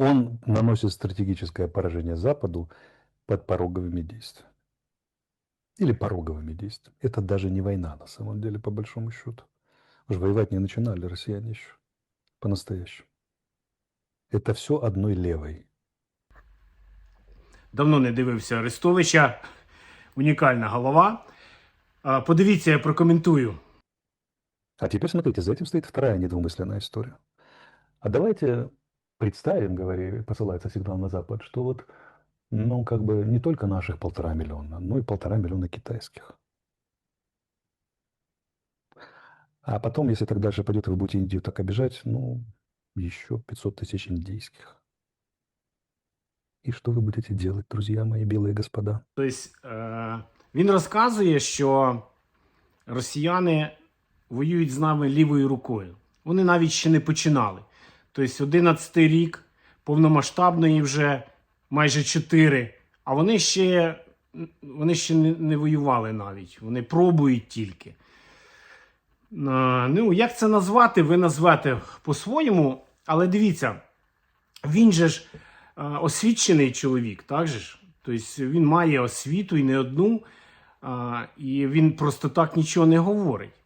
Он наносит стратегическое поражение Западу под пороговыми действиями. Или пороговыми действиями. Это даже не война, на самом деле, по большому счету. Уж воевать не начинали россияне еще. По-настоящему. Это все одной левой. Давно не дивився Арестовича. Унікальна голова. А, Подивіться, я прокоментую. А теперь смотрите, за этим стоит вторая недвусмысленная история. А давайте представим, говори, посылается сигнал на Запад, что вот, ну, как бы не только наших полтора миллиона, но и полтора миллиона китайских. А потом, если так дальше пойдет, и вы будете Индию так обижать, ну, еще 500 тысяч индийских. И что вы будете делать, друзья мои, белые господа? Тобто, е, він розказує, що росіяни воюють з нами лівою рукою. Вони навіть ще не починали. Тобто, 11 рік повномасштабної вже майже 4, а вони ще, вони ще не, воювали навіть. Вони пробують тільки. Ну, як це назвати, ви назвете по-своєму, але дивіться, він же ж освічений чоловік, так же ж? Тобто він має освіту і не одну, і він просто так нічого не говорить.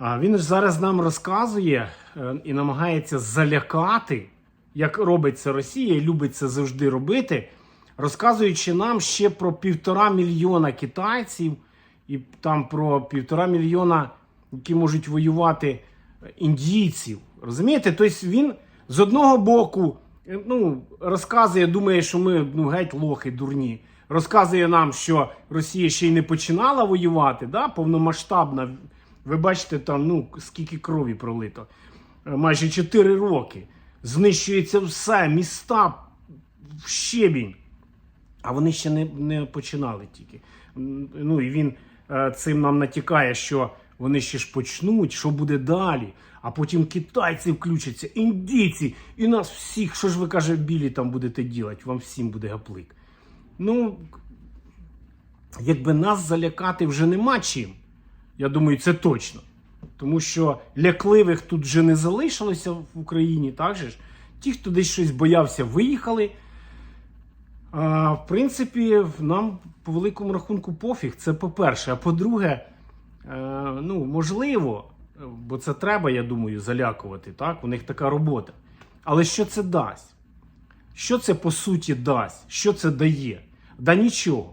Він ж зараз нам розказує е, і намагається залякати, як робить це Росія і любить це завжди робити, розказуючи нам ще про півтора мільйона китайців і там про півтора мільйона, які можуть воювати е, індійців. Розумієте? Тобто він з одного боку е, ну, розказує, думає, що ми ну, геть лохи дурні. Розказує нам, що Росія ще й не починала воювати, да, повномасштабна. Ви бачите, там ну, скільки крові пролито. Е, Майже 4 роки. Знищується все, міста в щебінь. А вони ще не, не починали тільки. Ну і він е, цим нам натякає, що вони ще ж почнуть, що буде далі. А потім китайці включаться, індійці, і нас всіх, що ж ви каже, білі там будете ділати, вам всім буде гаплик. Ну, якби нас залякати вже нема чим. Я думаю, це точно. Тому що лякливих тут вже не залишилося в Україні, так же ж? Ті, хто десь щось боявся, виїхали. А, в принципі, нам по великому рахунку пофіг. Це по-перше. А по-друге, е, ну, можливо, бо це треба, я думаю, залякувати. Так? У них така робота. Але що це дасть? Що це по суті дасть? Що це дає? Да нічого.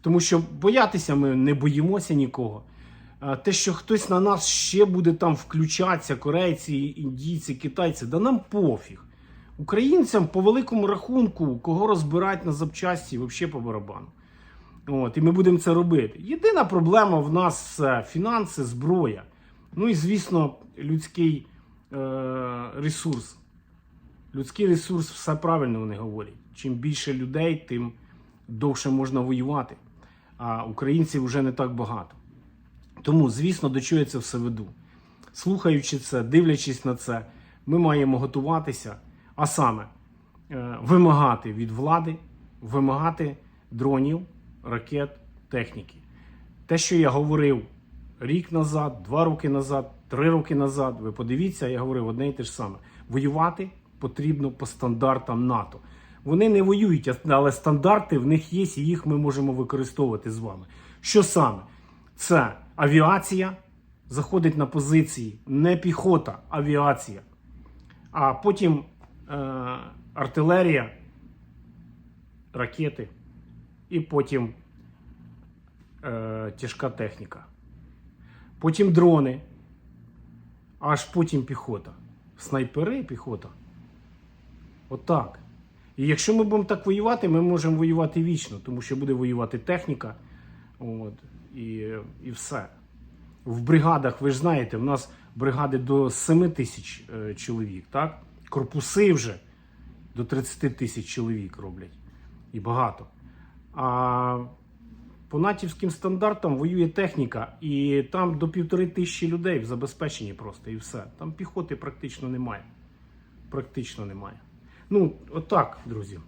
Тому що боятися ми не боїмося нікого. Те, що хтось на нас ще буде там включатися, корейці, індійці, китайці, да нам пофіг. Українцям по великому рахунку, кого розбирати на запчасті, взагалі по барабану. От, і ми будемо це робити. Єдина проблема в нас фінанси, зброя. Ну і, звісно, людський е- ресурс. Людський ресурс все правильно вони говорять. Чим більше людей, тим довше можна воювати. А українців вже не так багато. Тому, звісно, до чого я це все веду. Слухаючи це, дивлячись на це, ми маємо готуватися, а саме е, вимагати від влади, вимагати дронів, ракет, техніки. Те, що я говорив рік назад, два роки назад, три роки назад, ви подивіться, я говорив одне і те ж саме. Воювати потрібно по стандартам НАТО. Вони не воюють, але стандарти в них є, і їх ми можемо використовувати з вами. Що саме? Це авіація заходить на позиції, не піхота, авіація. А потім е, артилерія, ракети, і потім е, тяжка техніка. Потім дрони, аж потім піхота. Снайпери, піхота. Отак. І якщо ми будемо так воювати, ми можемо воювати вічно, тому що буде воювати техніка. От, і, і все. В бригадах, ви ж знаєте, в нас бригади до 7 тисяч е, чоловік, так? Корпуси вже до 30 тисяч чоловік роблять. І багато. А по натівським стандартам воює техніка, і там до півтори тисячі людей в забезпеченні просто і все. Там піхоти практично немає. Практично немає. Ну, отак, друзі.